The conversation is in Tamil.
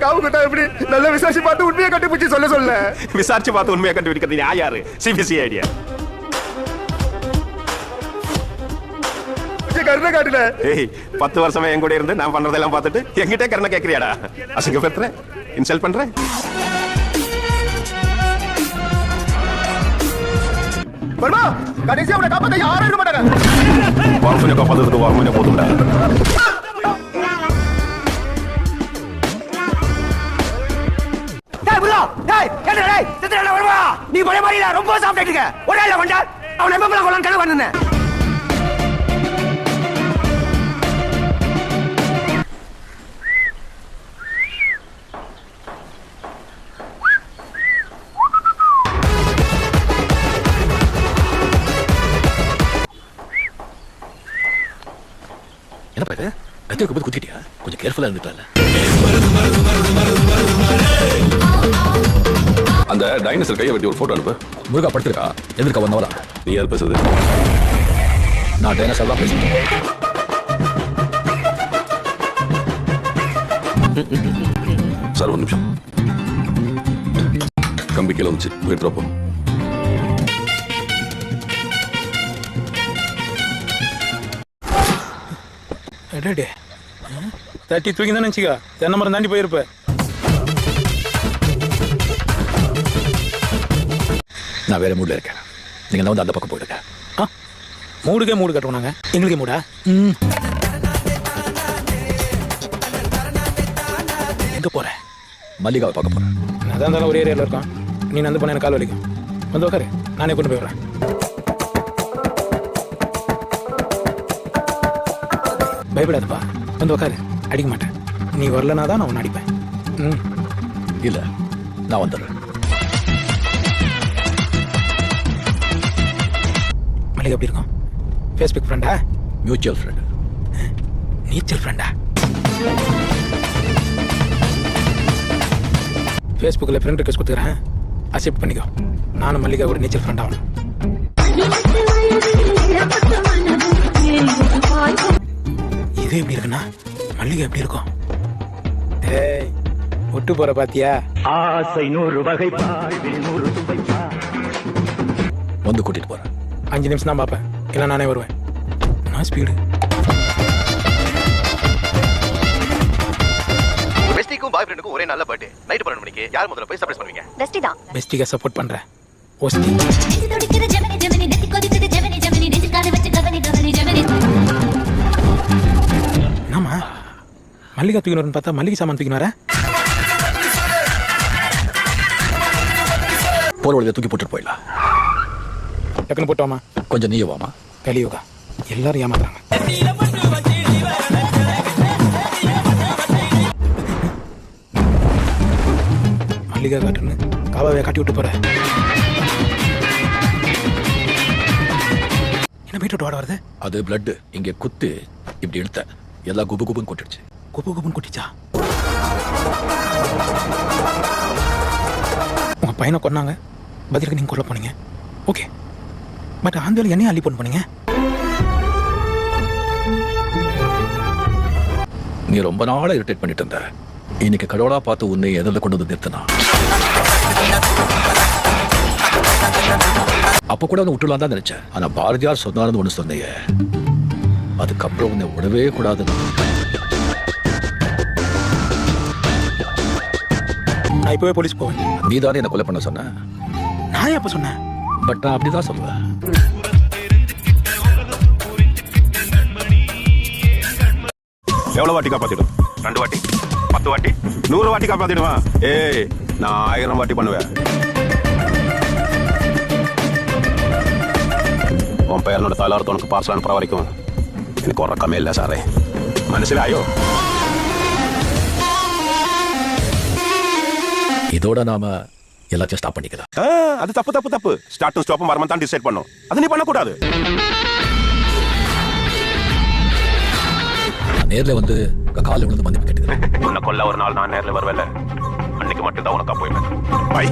எப்படி? நல்ல விசாரிச்சு பார்த்து உண்மையை கண்டுபிடிச்சு சொல்ல சொல்ல. விசாரிச்சு பார்த்து உண்மையை கண்டுபிடிக்கிறது நான் யாரு சிபிசி ஐடியா. கருணை காட்டுல ஏய் பத்து வருஷமா என் கூட இருந்து நான் பண்றதெல்லாம் பார்த்துட்டு என்கிட்ட கரண கேட்கறியாடா அசிங்கப்படுத்துறேன் இன்சல்ட் பண்றேன் வருமா? கடைசியா அவனை காப்பாத்த யாரும் இருக்க மாட்டாங்க. வார்மனை காப்பாத்துறதுக்கு வார்மனை போதும்டா. என்ன டேய் சித்திரல வருவா. நீ பழைய மாதிரி இல்ல ரொம்ப சாப்பிட்டு இருக்க. ஒரே இல்ல வந்தா அவன் எப்ப கொள்ளன் கனவு வந்தேன் என்னப்பா இது? கத்தியை போது குத்திட்டியா? கொஞ்சம் கேர்ஃபுல்லா அந்த டைனோசர் கையை வெட்டி ஒரு போட்டோ அனுப்பு. முருகா படுத்திருக்கா? எதிர்க்க வந்தவளா? நீ யார் பேசுறது? நான் டைனோசர் தான் பேசுறேன். சார் ஒரு நிமிஷம். கம்பி கீழே வந்துச்சு. எடுத்துட்டு போ. எடே தட்டி தூக்கி தான் நினச்சிக்கா? தென்னை மரம் தாண்டி போயிருப்ப. நான் வேற மூட்ல இருக்கேன். நீங்க நான் வந்து அந்த பக்கம் போயிடுங்க. ஆ? மூடுக்கே மூடு கட்டுவோம் எங்களுக்கே மூடா? ம். எங்க போற? மல்லிகாவை பார்க்க போறேன். நான் தான் இருந்தாலும் ஒரே ஏரியாவில் இருக்கோம். நீ நந்து பண்ண எனக்கு கால் வலிக்கும். வந்து உட்காரு நானே கொண்டு போய் விடுறேன். பயப்படாதப்பா. வந்து உட்காரு அடிக்க மாட்டேன். நீ வரலனா தான் நான் உன்னை அடிப்பேன். ம். இல்ல நான் வந்துடுறேன். மல்லிகை எப்படி இருக்கும்? ஃபேஸ்புக் ஃப்ரெண்டா மியூச்சுவல் ஃப்ரெண்ட் நீச்சல் ஃப்ரெண்டா ஃபேஸ்புக்கில் ஃப்ரெண்ட் ரிக்வஸ்ட் கொடுத்துக்கிறேன். அக்செப்ட் பண்ணிக்கோ. நானும் மல்லிகா கூட நீச்சல் ஃப்ரெண்ட் ஆகணும் இது எப்படி இருக்குன்னா மல்லிகை எப்படி இருக்கும்? ஏய் ஒட்டு போற பாத்தியா வந்து அஞ்சு நிமிஷம் தான் பார்ப்பேன். இல்லை நானே வருவேன். நான் ஸ்பீடு பெஸ்டிக்கும் பாய் ஃப்ரெண்டுக்கும் ஒரே நல்ல பர்த்டே. நைட் பன்னெண்டு மணிக்கு யார் முதல்ல போய் சர்ப்ரைஸ் பண்ணுவீங்க? பெஸ்டி தான். பெஸ்டிகா சப்போர்ட் பண்றேன். நெஞ்சு துடிக்குது ஜெமினி ஜெமினி நெத்தி கொதிக்குது ஜெமினி ஜெமினி நெஞ்சு காது வச்சு கவனி கவனி ஜெமினி. என்னம்மா? மல்லிகா தூக்கினு பார்த்தா மல்லிகை சாமான் தூக்கினு வர? போற வழியில தூக்கி போட்டுட்டு போயிடலாம். டக்குன்னு போட்டோமா? கொஞ்சம் நீயே வாமா கலியோகா. எல்லாரும் ஏமாத்துறாங்க. மல்லிகா காட்டுன்னு காவாவை காட்டி விட்டு போற என்ன பீட்ரூட் வாட வருது? அது பிளட் இங்க குத்து. இப்படி இழுத்த. எல்லாம் குபு குபுன்னு கொட்டிடுச்சு. குப்பு குப்புன்னு குட்டிச்சா? உங்க பையனை கொன்னாங்க. பதிலுக்கு நீங்க கொல்ல போனீங்க. ஓகே. பட் அந்த வேலை என்னையும் அள்ளி போன் பண்ணீங்க நீ ரொம்ப நாளா இரிட்டேட் பண்ணிட்டு இருந்த. இன்னைக்கு கடவுளா பார்த்து உன்னை எதிரில் கொண்டு வந்து நிறுத்தினா. அப்ப கூட உன்னை விட்டுலாம் தான் நினைச்சேன். ஆனா பாரதியார் சொன்னார்னு ஒண்ணு சொன்னீங்க அதுக்கப்புறம் உன்னை விடவே கூடாதுன்னு நான் இப்பவே போலீஸ் போவேன். நீ தானே என்ன கொலை பண்ண சொன்ன? நான் எப்ப சொன்னேன்? பட் அப்படிதான் அப்படி சொல்லுவேன். எவ்வளோ வாட்டி காப்பாற்றிடும் ரெண்டு வாட்டி. பத்து வாட்டி. நூறு வாட்டி காப்பாற்றிடுவேன் ஏய் நான் ஆயிரம் வாட்டி பண்ணுவேன். உன் பெயரோட தலைவர் உனக்கு பார்சல் அனுப்புற வரைக்கும் எனக்கு ஒரு ரக்கமே இல்லை சாரே. மனசிலாயோ இதோட நாம எல்லாத்தையும் ஸ்டாப் பண்ணிக்கலாம். அது தப்பு தப்பு தப்பு. ஸ்டார்ட்டும் ஸ்டாப்பும் வரமா தான் டிசைட் பண்ணும். அது நீ பண்ணக்கூடாது. நேர்ல வந்து காலில் விழுந்து மன்னிப்பு கேட்டுக்கிறேன். உன்னை கொல்ல ஒரு நாள் நான் நேரில் வருவேல அன்னைக்கு மட்டும் தான் உனக்கு போயிடுவேன் பை